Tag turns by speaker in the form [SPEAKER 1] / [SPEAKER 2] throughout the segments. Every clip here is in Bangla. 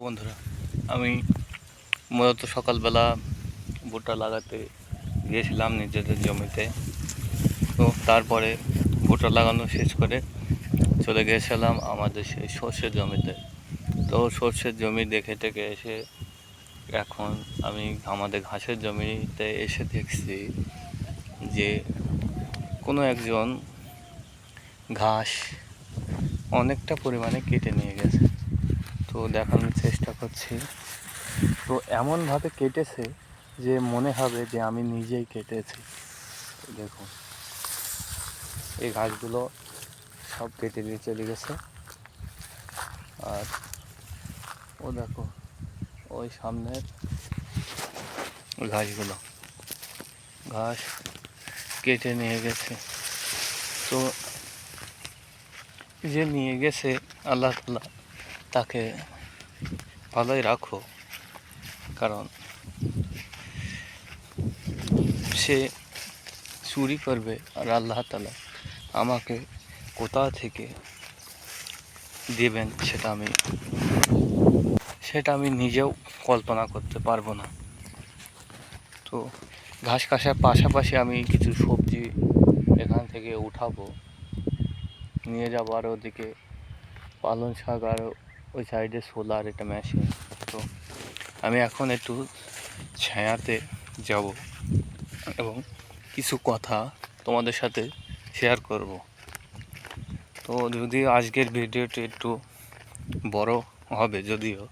[SPEAKER 1] বন্ধুরা, আমি মূলত সকালবেলা ভুট্টা লাগাতে গিয়েছিলাম নিজেদের জমিতে। তো তারপরে ভুট্টা লাগানো শেষ করে চলে গিয়েছিলাম আমাদের সেই সর্ষের জমিতে। তো সর্ষের জমি দেখে টেকে এসে এখন আমি আমাদের ঘাসের জমিতে এসে দেখছি যে কোনো একজন ঘাস অনেকটা পরিমাণে কেটে নিয়ে গেছে। তো দেখানোর চেষ্টা করছি। তো এমনভাবে কেটেছে যে মনে হবে যে আমি নিজেই কেটেছি। দেখুন, এই ঘাসগুলো সব কেটে দিয়ে চলে গেছে। আর ও দেখো, ওই সামনের ঘাসগুলো, ঘাস কেটে নিয়ে গেছে। তো যে নিয়ে গেছে, আল্লাহ তালা তাকে ভালোই রাখো। কারণ সে চুরি করবে আর আল্লাহ তালা আমাকে কোথা থেকে দেবেন সেটা আমি সেটা আমি নিজেও কল্পনা করতে পারব না। তো ঘাস কাটার পাশাপাশি আমি কিছু সবজি এখান থেকে উঠাবো, নিয়ে যাব আর ওদিকে পালং শাক আর ওই সাইডে সোলার একটা মেশিন। তো আমি এখন একটু ছায়াতে যাব এবং কিছু কথা তোমাদের সাথে শেয়ার করব। তো যদি আজকের ভিডিওটি একটু বড় হবে যদিও,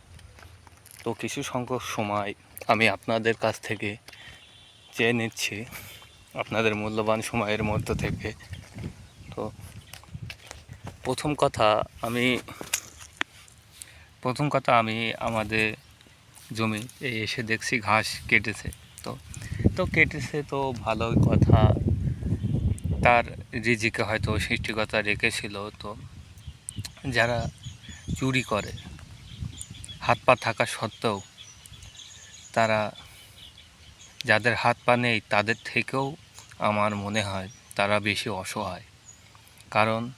[SPEAKER 1] তো কিছু সংখ্যক সময় আমি আপনাদের কাছ থেকে চেয়ে নিচ্ছি, আপনাদের মূল্যবান সময়ের মধ্য থেকে। তো প্রথম কথা আমি প্রথম কথা আমি আমাদের জমি এসে দেখছি ঘাস কেটেছে তো তো কেটেছে তো ভালোই কথা। তার রিজিকে হয়তো সৃষ্টিকতা রেখেছিল তো। যারা চুরি করে, হাত পা থাকা সত্ত্বেও তারা যাদের হাত পা নেই তাদের থেকেও আমার মনে হয় তারা বেশি অসহায়। কারণ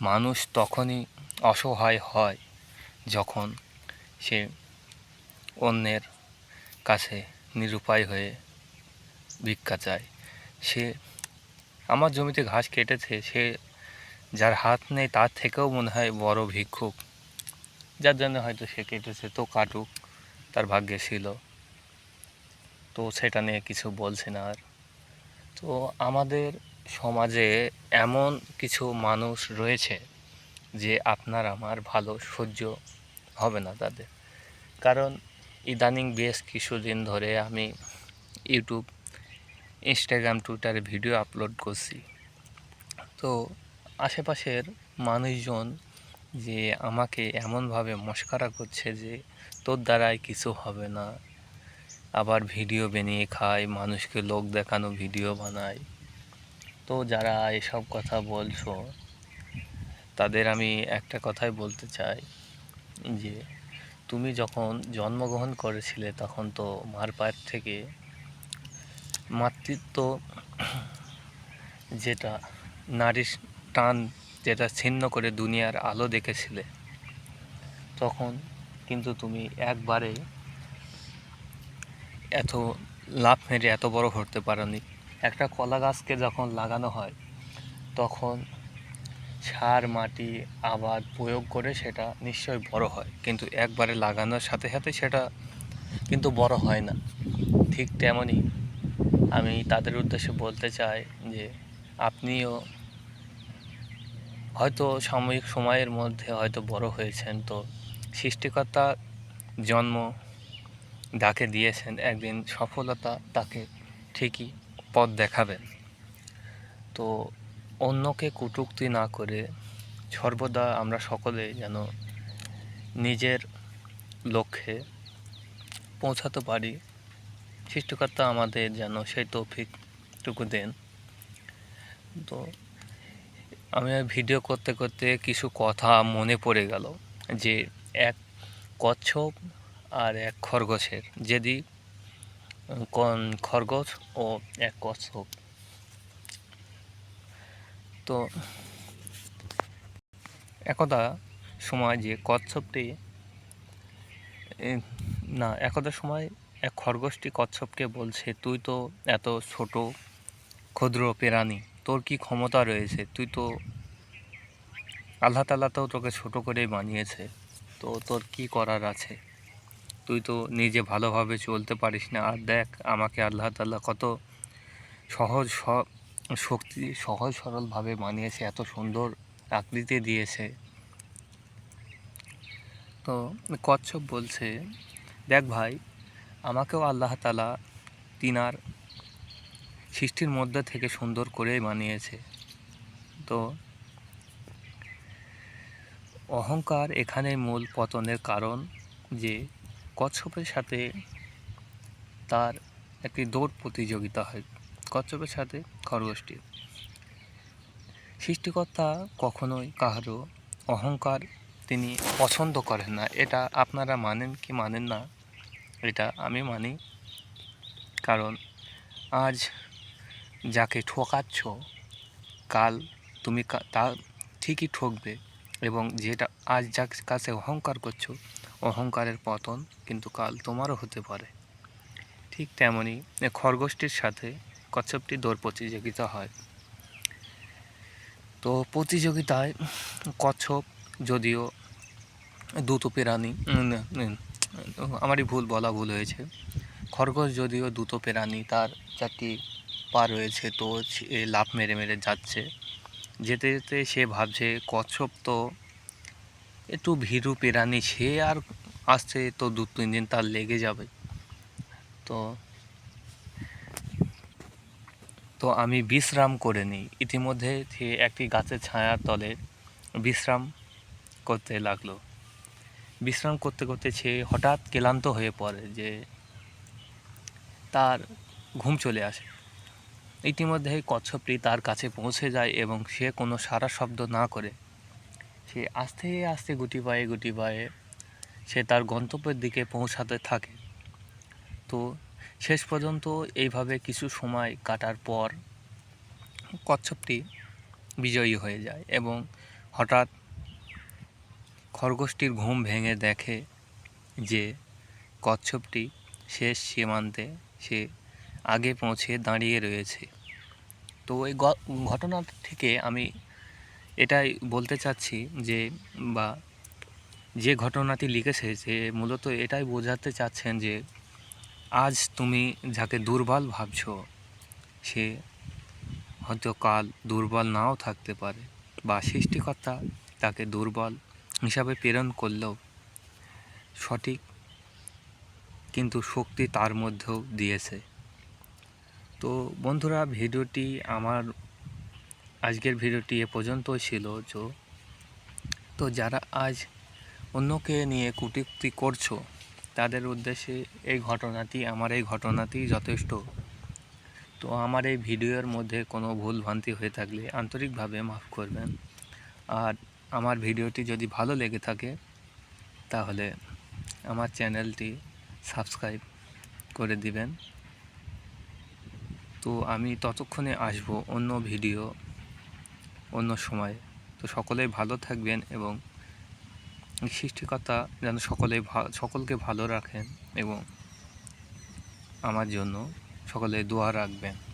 [SPEAKER 1] মানুষ তখনই অসহায় হয় যখন সে অন্যের কাছে নিরুপায় হয়ে ভিক্ষা চায়, সে আমার জমিতে ঘাস কেটেছে, সে যার হাত নেই তার থেকেও মনে হয় বড় ভিক্ষুক। যার জন্য হয়তো সে কেটেছে, তো কাটুক, তার ভাগ্যে ছিল। তো সেটা নিয়ে কিছু বলছে না আর। তো আমাদের সমাজে এমন কিছু মানুষ রয়েছে যে আপনার আমার ভালো সহ্য হবে না তাদের। কারণ ইদানিং বেশ কিছুদিন ধরে আমি ইউটিউব, ইনস্টাগ্রাম, টুইটারে ভিডিও আপলোড করছি। তো আশেপাশের মানুষজন যে আমাকে এমনভাবে মস্কারা করছে যে, তোর দ্বারাই কিছু হবে না। আবার ভিডিও বানিয়ে খায়, মানুষকে লোক দেখানো, ভিডিও বানায়। তো যারা এসব কথা বলছো তাদের আমি একটা কথাই বলতে চাই যে, তুমি যখন জন্মগ্রহণ করেছিলে তখন তো মার পায়ের থেকে মাতৃত্ব যেটা, নারীর টান যেটা ছিন্ন করে দুনিয়ার আলো দেখেছিলে, তখন কিন্তু তুমি একবারে এত লাভ মেরে এত বড় করতে পারোনি। একটা কলা গাছকে যখন লাগানো হয়, তখন সার মাটি আবার প্রয়োগ করে সেটা নিশ্চয়ই বড় হয়। কিন্তু একবারে লাগানোর সাথে সাথে সেটা কিন্তু বড় হয় না। ঠিক তেমনই আমি তাদের উদ্দেশ্যে বলতে চাই যে আপনিও হয়তো সাময়িক সময়ের মধ্যে হয়তো বড় হয়েছেন। তো সৃষ্টিকর্তা জন্ম ডাকে দিয়েছেন একদিন সফলতা তাকে ঠিকই পথ দেখাবেন। তো অন্যকে কটূক্তি না করে সর্বদা আমরা সকলে যেন নিজের লক্ষ্যে পৌঁছাতে পারি। সৃষ্টিকর্তা আমাদের যেন সেই তৌফিকটুকু দেন। তো আমি ভিডিও করতে করতে কিছু কথা মনে পড়ে গেল যে এক কচ্ছপ আর এক খরগোশের। যদি খরগোশ ও এক কচ্ছপ তো একদা সময় যে কচ্ছপটি না, একদা সময় এক খরগোশটি কচ্ছপকে বলছে, তুই তো এত ছোট ক্ষুদ্র প্রাণী, তোর কি ক্ষমতা রয়েছে? তুই তো আল্লাহ তালা তো তোকে ছোট করেই বানিয়েছে, তো তোর কি করার আছে? তুই তো নিজে ভালোভাবে চলতে পারিস না। আর দেখ, আমাকে আল্লাহ তাল্লাহ কত সহজ স- শক্তি সহজ সরলভাবে বানিয়েছে, এত সুন্দর আকৃতি দিয়েছে। তো কচ্ছপ বলছে, দেখ ভাই, আমাকেও আল্লাহ তালা তিনার সৃষ্টির মধ্যে থেকে সুন্দর করেই বানিয়েছে। তো অহংকার এখানে মূল পতনের কারণ যে কচ্ছপের সাথে তার একটি দৌড় প্রতিযোগিতা হয়। কচ্ছপের সাথে খরগোশটির সৃষ্টিকর্তা কখনোই কাহারও অহংকার তিনি পছন্দ করেন না। এটা আপনারা মানেন কি মানেন না, এটা আমি মানি। কারণ আজ যাকে ঠকাচ্ছ, কাল তুমি তা ঠিকই ঠকবে এবং যেটা আজ যার কাছে অহংকার করছ, অহংকারের পতন কিন্তু কাল তোমারও হতে পারে। ঠিক তেমনই খরগোশটির সাথে কচ্ছপটি দৌড় প্রতিযোগিতা হয়। তো প্রতিযোগিতায় কচ্ছপ যদিও দ্রুত প্রাণী আমারই ভুল বলা ভুল হয়েছে। খরগোশ যদিও দ্রুত প্রাণী তার চারটি পা রয়েছে, তো লাফ মেরে মেরে যাচ্ছে। যেতে যেতে সে ভাবছে, কচ্ছপ তো একটু ভীরু প্রাণী সে আর আসছে তো দু তিন দিন তার লেগে যাবে। তো তো আমি বিশ্রাম করে নিই। ইতিমধ্যে একটি গাছের ছায়ার তলে বিশ্রাম করতে লাগল। বিশ্রাম করতে করতে সে হঠাৎ ক্লান্ত হয়ে পড়ে যে তার ঘুম চলে আসে। ইতিমধ্যে কচ্ছপটি তার কাছে পৌঁছে যায় এবং সে কোনো সারা শব্দ না করে সে আস্তে আস্তে গুটি পায়ে গুটি পায়ে সে তার গন্তব্যের দিকে পৌঁছাতে থাকে। তো শেষ পর্যন্ত এইভাবে কিছু সময় কাটার পর কচ্ছপটি বিজয়ী হয়ে যায় এবং হঠাৎ খরগোশটির ঘুম ভেঙে দেখে যে কচ্ছপটি শেষ সীমান্তে সে আগে পৌঁছে দাঁড়িয়ে রয়েছে। তো এই ঘটনা থেকে আমি এটাই বলতে চাচ্ছি যে, বা যে ঘটনাটি লিখেছে যে মূলত এটাই বোঝাতে চাচ্ছেন যে আজ তুমি যাকে দুর্বল ভাবছ, সে হয়তো কাল দুর্বল নাও থাকতে পারে বা সৃষ্টিকর্তা তাকে দুর্বল হিসাবে প্রেরণ করলেও সঠিক কিন্তু শক্তি তার মধ্যেও দিয়েছে। তো বন্ধুরা, ভিডিওটি আমার, আজকের ভিডিওটি এ পর্যন্তই ছিল। তো যারা আজ অন্যকে নিয়ে কুটিক্তি করছ তাদের উদ্দেশ্যে এই ঘটনাটি, আমার এই ঘটনাটি যথেষ্ট। তো আমার এই ভিডিওর মধ্যে কোনো ভুল ভ্রান্তি হয়ে থাকলে আন্তরিকভাবে মাফ করবেন। আর আমার ভিডিওটি যদি ভালো লেগে থাকে, তাহলে আমার চ্যানেলটি সাবস্ক্রাইব করে দিবেন। তো আমি ততক্ষণে আসব অন্য ভিডিও অন্য সময়। তো সকলেই ভালো থাকবেন এবং সৃষ্টিকর্তা যেন সকলে সকলকে ভালো রাখেন এবং আমার জন্য সকলে দোয়া রাখবেন।